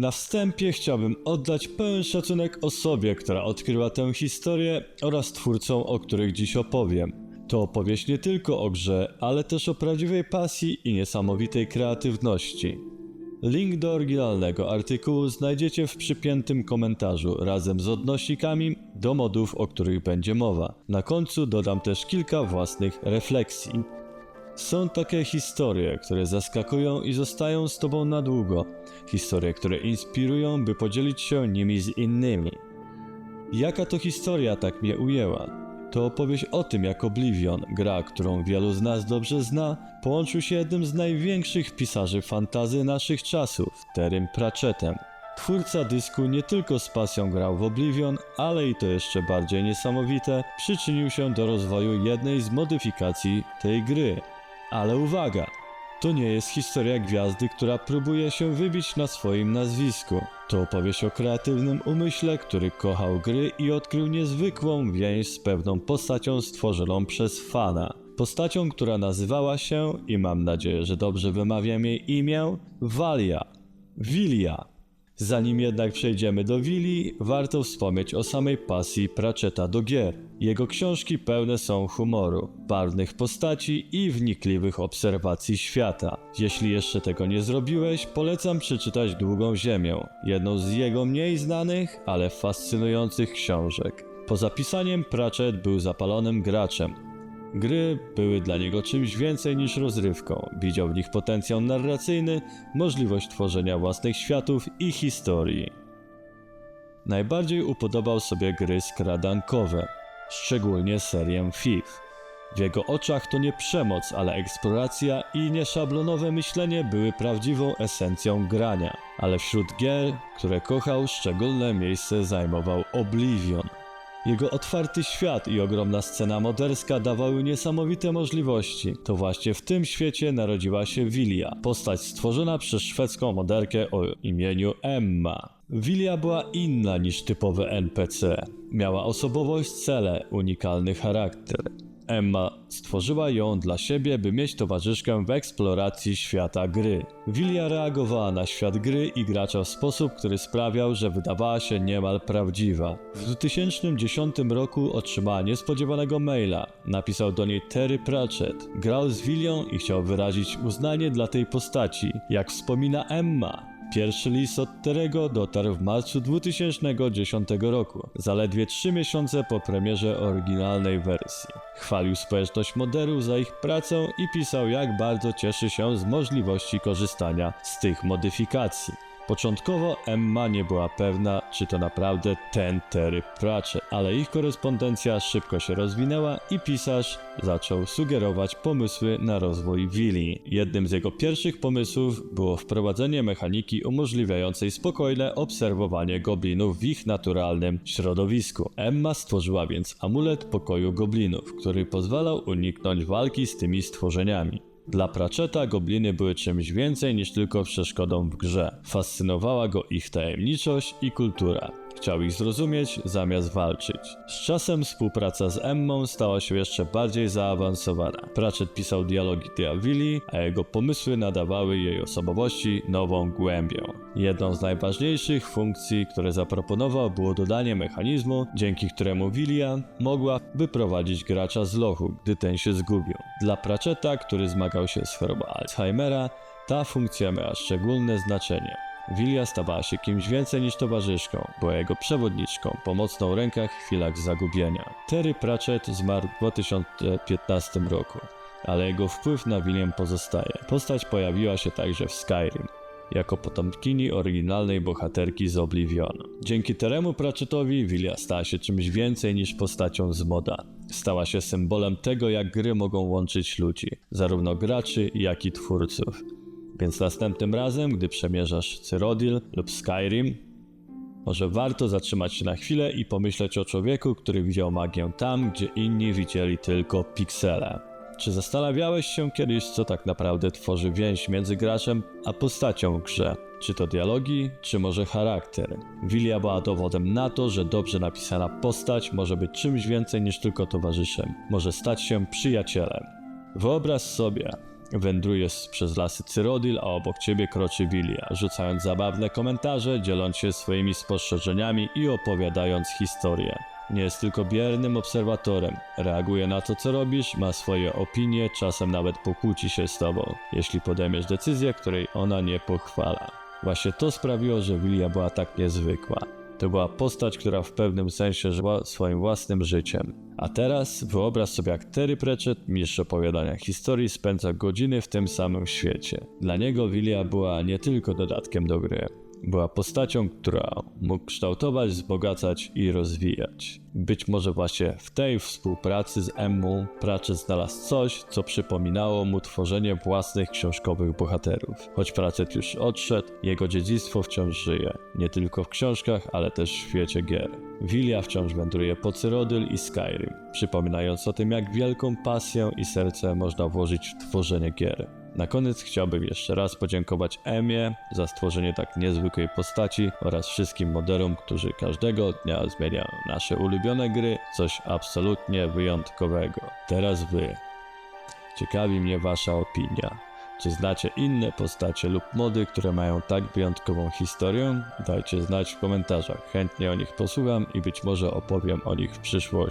Na wstępie chciałbym oddać pełen szacunek osobie, która odkryła tę historię oraz twórcom, o których dziś opowiem. To opowieść nie tylko o grze, ale też o prawdziwej pasji i niesamowitej kreatywności. Link do oryginalnego artykułu znajdziecie w przypiętym komentarzu razem z odnośnikami do modów, o których będzie mowa. Na końcu dodam też kilka własnych refleksji. Są takie historie, które zaskakują i zostają z tobą na długo. Historie, które inspirują, by podzielić się nimi z innymi. Jaka to historia tak mnie ujęła? To opowieść o tym, jak Oblivion, gra, którą wielu z nas dobrze zna, połączył się jednym z największych pisarzy fantazy naszych czasów, Terrym Pratchettem. Twórca dysku nie tylko z pasją grał w Oblivion, ale i to jeszcze bardziej niesamowite, przyczynił się do rozwoju jednej z modyfikacji tej gry. Ale uwaga! To nie jest historia gwiazdy, która próbuje się wybić na swoim nazwisku. To opowieść o kreatywnym umyśle, który kochał gry i odkrył niezwykłą więź z pewną postacią stworzoną przez fana. Postacią, która nazywała się, i mam nadzieję, że dobrze wymawiam jej imię, Walia. Wilia. Zanim jednak przejdziemy do Willi, warto wspomnieć o samej pasji Pratchetta do gier. Jego książki pełne są humoru, barwnych postaci i wnikliwych obserwacji świata. Jeśli jeszcze tego nie zrobiłeś, polecam przeczytać Długą Ziemię, jedną z jego mniej znanych, ale fascynujących książek. Poza pisaniem Pratchett był zapalonym graczem, Gry były dla niego czymś więcej niż rozrywką. Widział w nich potencjał narracyjny, możliwość tworzenia własnych światów i historii. Najbardziej upodobał sobie gry skradankowe, szczególnie serię FIF. W jego oczach to nie przemoc, ale eksploracja i nieszablonowe myślenie były prawdziwą esencją grania. Ale wśród gier, które kochał, szczególne miejsce zajmował Oblivion. Jego otwarty świat i ogromna scena moderska dawały niesamowite możliwości. To właśnie w tym świecie narodziła się Wilia, postać stworzona przez szwedzką moderkę o imieniu Emma. Wilia była inna niż typowe NPC. Miała osobowość, cele, unikalny charakter. Emma stworzyła ją dla siebie, by mieć towarzyszkę w eksploracji świata gry. Wilia reagowała na świat gry i gracza w sposób, który sprawiał, że wydawała się niemal prawdziwa. W 2010 roku otrzymała niespodziewanego maila. Napisał do niej Terry Pratchett. Grał z Wilią i chciał wyrazić uznanie dla tej postaci. Jak wspomina Emma, Pierwszy list od Terego dotarł w marcu 2010 roku, zaledwie 3 miesiące po premierze oryginalnej wersji. Chwalił społeczność moderów za ich pracę i pisał jak bardzo cieszy się z możliwości korzystania z tych modyfikacji. Początkowo Emma nie była pewna, czy to naprawdę ten Terry Pratchett, ale ich korespondencja szybko się rozwinęła i pisarz zaczął sugerować pomysły na rozwój Willi. Jednym z jego pierwszych pomysłów było wprowadzenie mechaniki umożliwiającej spokojne obserwowanie goblinów w ich naturalnym środowisku. Emma stworzyła więc amulet pokoju goblinów, który pozwalał uniknąć walki z tymi stworzeniami. Dla Pratchetta gobliny były czymś więcej niż tylko przeszkodą w grze. Fascynowała go ich tajemniczość i kultura. Chciał ich zrozumieć zamiast walczyć. Z czasem współpraca z Emmą stała się jeszcze bardziej zaawansowana. Pratchett pisał dialogi dla Willi, a jego pomysły nadawały jej osobowości nową głębię. Jedną z najważniejszych funkcji, które zaproponował, było dodanie mechanizmu, dzięki któremu Willia mogła wyprowadzić gracza z lochu, gdy ten się zgubił. Dla Pratchetta, który zmagał się z chorobą Alzheimera, ta funkcja miała szczególne znaczenie. Wilia stawała się kimś więcej niż towarzyszką, była jego przewodniczką, pomocną rękach w chwilach zagubienia. Terry Pratchett zmarł w 2015 roku, ale jego wpływ na William pozostaje. Postać pojawiła się także w Skyrim, jako potomkini oryginalnej bohaterki z Oblivion. Dzięki Teremu Pratchettowi Wilia stała się czymś więcej niż postacią z moda. Stała się symbolem tego, jak gry mogą łączyć ludzi, zarówno graczy, jak i twórców. Więc następnym razem, gdy przemierzasz Cyrodiil lub Skyrim, może warto zatrzymać się na chwilę i pomyśleć o człowieku, który widział magię tam, gdzie inni widzieli tylko piksele. Czy zastanawiałeś się kiedyś, co tak naprawdę tworzy więź między graczem a postacią w grze? Czy to dialogi, czy może charakter? Wilia była dowodem na to, że dobrze napisana postać może być czymś więcej niż tylko towarzyszem. Może stać się przyjacielem. Wyobraź sobie, Wędrujesz przez lasy Cyrodiil, a obok ciebie kroczy Wilia, rzucając zabawne komentarze, dzieląc się swoimi spostrzeżeniami i opowiadając historię. Nie jest tylko biernym obserwatorem, reaguje na to co robisz, ma swoje opinie, czasem nawet pokłóci się z tobą, jeśli podejmiesz decyzję, której ona nie pochwala. Właśnie to sprawiło, że Wilia była tak niezwykła. To była postać, która w pewnym sensie żyła swoim własnym życiem. A teraz wyobraź sobie, jak Terry Pratchett, mistrz opowiadania historii, spędza godziny w tym samym świecie. Dla niego Wilia była nie tylko dodatkiem do gry. Była postacią, która mógł kształtować, wzbogacać i rozwijać. Być może właśnie w tej współpracy z Emmą Pratchett znalazł coś, co przypominało mu tworzenie własnych książkowych bohaterów. Choć Pratchett już odszedł, jego dziedzictwo wciąż żyje. Nie tylko w książkach, ale też w świecie gier. Wilia wciąż wędruje po Cyrodiil i Skyrim, przypominając o tym, jak wielką pasję i serce można włożyć w tworzenie gier. Na koniec chciałbym jeszcze raz podziękować Emie za stworzenie tak niezwykłej postaci oraz wszystkim moderom, którzy każdego dnia zmieniają nasze ulubione gry coś absolutnie wyjątkowego. Teraz wy. Ciekawi mnie wasza opinia. Czy znacie inne postacie lub mody, które mają tak wyjątkową historię? Dajcie znać w komentarzach. Chętnie o nich posłucham i być może opowiem o nich w przyszłości.